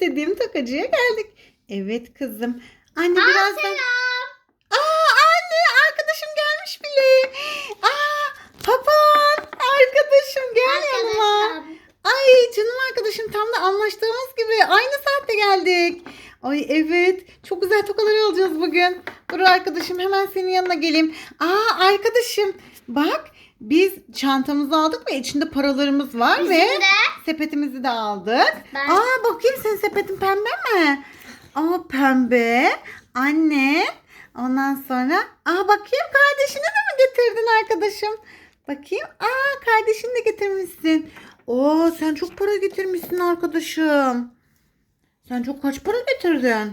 istediğim tokacıya geldik. Evet kızım. Anne Aa, birazdan... selam. Aa anne arkadaşım gelmiş bile. Aa papağan arkadaşım gel yanıma. Ay canım arkadaşım tam da anlaştığımız gibi aynı saatte geldik. Ay evet çok güzel tokalar alacağız bugün. Dur arkadaşım hemen senin yanına geleyim. Aa arkadaşım bak biz çantamızı aldık ve içinde paralarımız var Bizim ve de. sepetimizi de aldık. Ben- Aa bakayım senin sepetin pembe mi? Aa pembe. Anne. Ondan sonra aa bakayım kardeşini de mi getirdin arkadaşım? Bakayım. Aa kardeşini de getirmişsin. Oo sen çok para getirmişsin arkadaşım. Sen çok kaç para getirdin?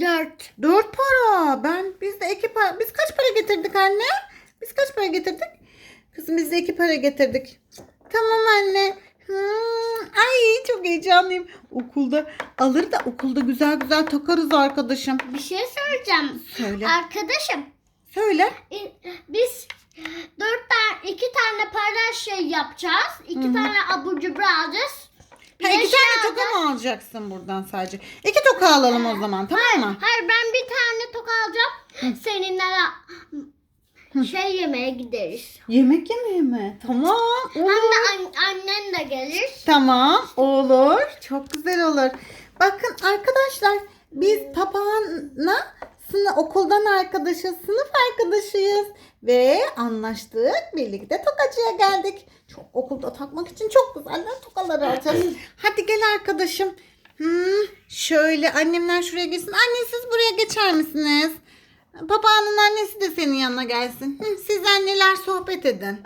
Dört. Dört para. Ben biz de iki para. Biz kaç para getirdik anne? Biz kaç para getirdik? Kızım biz de iki para getirdik. Tamam anne. Hmm, ay çok heyecanlıyım. Okulda alır da okulda güzel güzel takarız arkadaşım. Bir şey söyleyeceğim. Söyle. Arkadaşım Söyle. e, biz dört tane iki tane para şey yapacağız. İki tane abur cubur alacağız. Ha, iki tane toka mı alacaksın buradan sadece? İki toka alalım o zaman tamam mı? Hayır ben bir tane tok alacağım. Seninle şey yemeğe gideriz. Yemek yemeye mi? Tamam. Hem Olur. de an- annen de gelir. Tamam olur. Çok güzel olur. Bakın arkadaşlar biz papağanla sınıf, okuldan arkadaşız, sınıf arkadaşıyız. Ve anlaştık. Birlikte tokacıya geldik. Çok okulda takmak için çok güzeller tokalar alacağız. Hadi gel arkadaşım. Hmm, şöyle annemler şuraya geçsin. Anne siz buraya geçer misiniz? Papağanın annesi de senin yanına gelsin. Hı, siz anneler sohbet edin.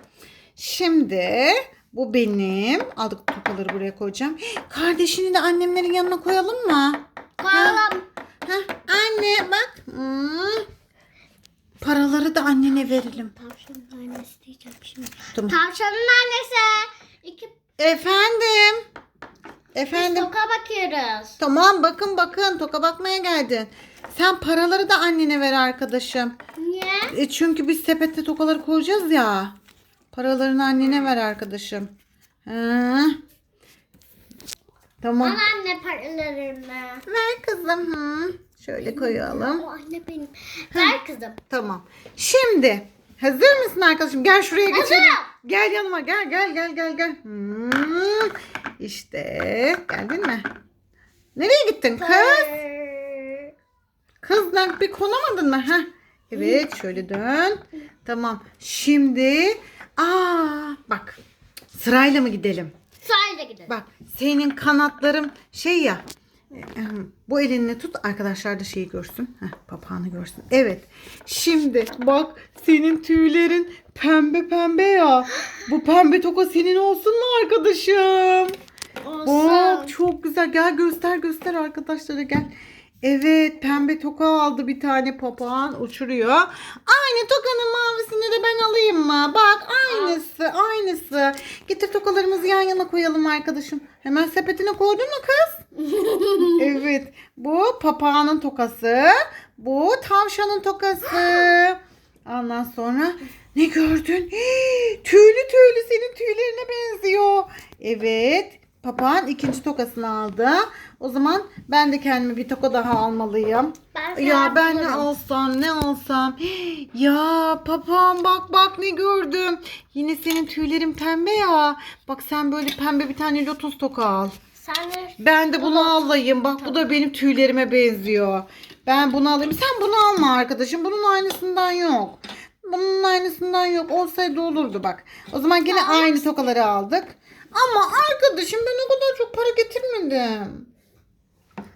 Şimdi bu benim. Aldık tokaları buraya koyacağım. Kardeşini de annemlerin yanına koyalım mı? Koyalım. Heh, anne bak. Hmm. Paraları da annene verelim. Tavşanın annesi diyeceğim şimdi. Tamam. Tavşanın annesi. İki Efendim. Efendim. toka bakıyoruz. Tamam bakın bakın toka bakmaya geldin. Sen paraları da annene ver arkadaşım. Niye? E çünkü biz sepette tokaları koyacağız ya. Paralarını annene ver arkadaşım. Ha. Tamam. Al anne paralarını. Ver kızım. Hı. Şöyle koyalım. O anne benim. Ver kızım. Tamam. Şimdi hazır mısın arkadaşım? Gel şuraya geçelim. Hazırım. Gel yanıma gel gel gel gel gel. Hmm. İşte geldin mi? Nereye gittin kız? Kız lan bir konamadın mı? Heh. Evet şöyle dön. Tamam. Şimdi aa bak sırayla mı gidelim? Sahile gidelim. Bak senin kanatların şey ya. Bu elinle tut arkadaşlar da şeyi görsün. Heh, papağanı görsün. Evet. Şimdi bak senin tüylerin pembe pembe ya. Bu pembe toka senin olsun mu arkadaşım? Olsun. Bak çok güzel. Gel göster göster arkadaşlara gel. Evet pembe toka aldı bir tane papağan uçuruyor. Aynı tokanın mavisini de ben alayım mı? Bak aynısı aynısı. Getir tokalarımızı yan yana koyalım arkadaşım. Hemen sepetine koydun mu kız? evet bu papağanın tokası. Bu tavşanın tokası. Ondan sonra ne gördün? Hii, tüylü tüylü senin tüylerine benziyor. Evet. Papağan ikinci tokasını aldı. O zaman ben de kendime bir toka daha almalıyım. Ben Ya ben ne alsam ne alsam. Ya papağan bak bak ne gördüm. Yine senin tüylerin pembe ya. Bak sen böyle pembe bir tane lotus toka al. Sen de Ben de bunu alayım. Bak bu da benim tüylerime benziyor. Ben bunu alayım. Sen bunu alma arkadaşım. Bunun aynısından yok. Bunun aynısından yok. Olsaydı olurdu bak. O zaman gene aynı tokaları aldık. Ama arkadaşım ben o kadar çok para getirmedim.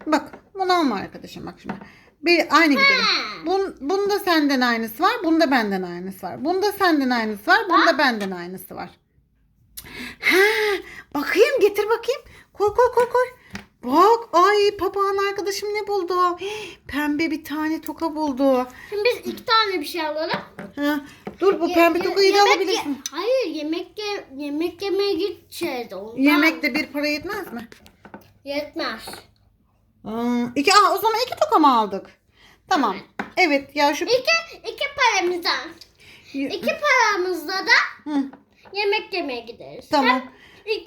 Bak bunu alma arkadaşım bak şimdi. Bir aynı gidelim. Bun, bunda senden aynısı var. Bunda benden aynısı var. Bunda senden aynısı var. Bunda benden aynısı var. Ha, bakayım getir bakayım. Koy koy koy koy. Bak ay papağan arkadaşım ne buldu? Hii, Pembe bir tane toka buldu. Şimdi biz iki tane bir şey alalım. Ha, dur bu Ye- pembe ye- tokayı da yemek alabilirsin. ye- Hayır yemek ye yemek yemeye gideceğiz. Ondan Yemekte bir para yetmez mi? Yetmez. Hmm, iki, aa, o zaman iki toka mı aldık? Tamam. Evet ya şu... İki, iki paramızdan. İki paramızda da Hı, yemek yemeye gideriz. tamam. Hem,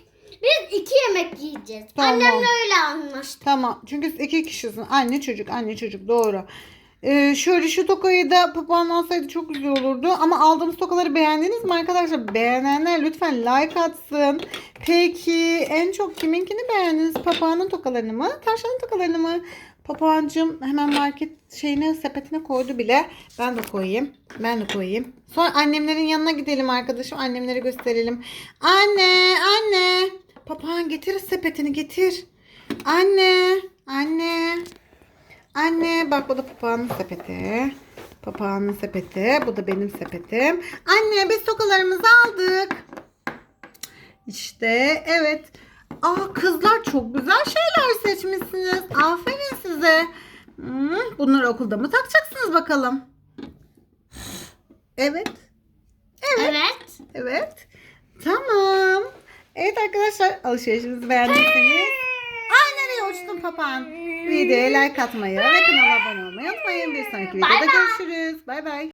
iki yemek yiyeceğiz. Tamam. Annemle öyle anlaştık. Tamam. Çünkü iki kişisin. Anne çocuk, anne çocuk. Doğru. Ee, şöyle şu tokayı da papağan alsaydı çok güzel olurdu. Ama aldığımız tokaları beğendiniz mi arkadaşlar? Beğenenler lütfen like atsın. Peki en çok kiminkini beğendiniz? Papağanın tokalarını mı? Tavşanın tokalarını mı? Papağancığım hemen market şeyine sepetine koydu bile. Ben de koyayım. Ben de koyayım. Sonra annemlerin yanına gidelim arkadaşım. Annemlere gösterelim. Anne, anne. Papağan getir sepetini getir. Anne, anne. Anne bak bu da papağanın sepeti. Papağanın sepeti. Bu da benim sepetim. Anne biz tokalarımızı aldık. İşte evet. Aa kızlar çok güzel şeyler seçmişsiniz. Aferin size. Hmm, bunları okulda mı takacaksınız bakalım? Evet. Evet. Evet. Tamam. Evet arkadaşlar alışverişimizi beğendiyseniz. Ay nereye uçtun papağan? Videoya like atmayı ve kanala abone olmayı unutmayın. Bir sonraki videoda görüşürüz. Bay bay.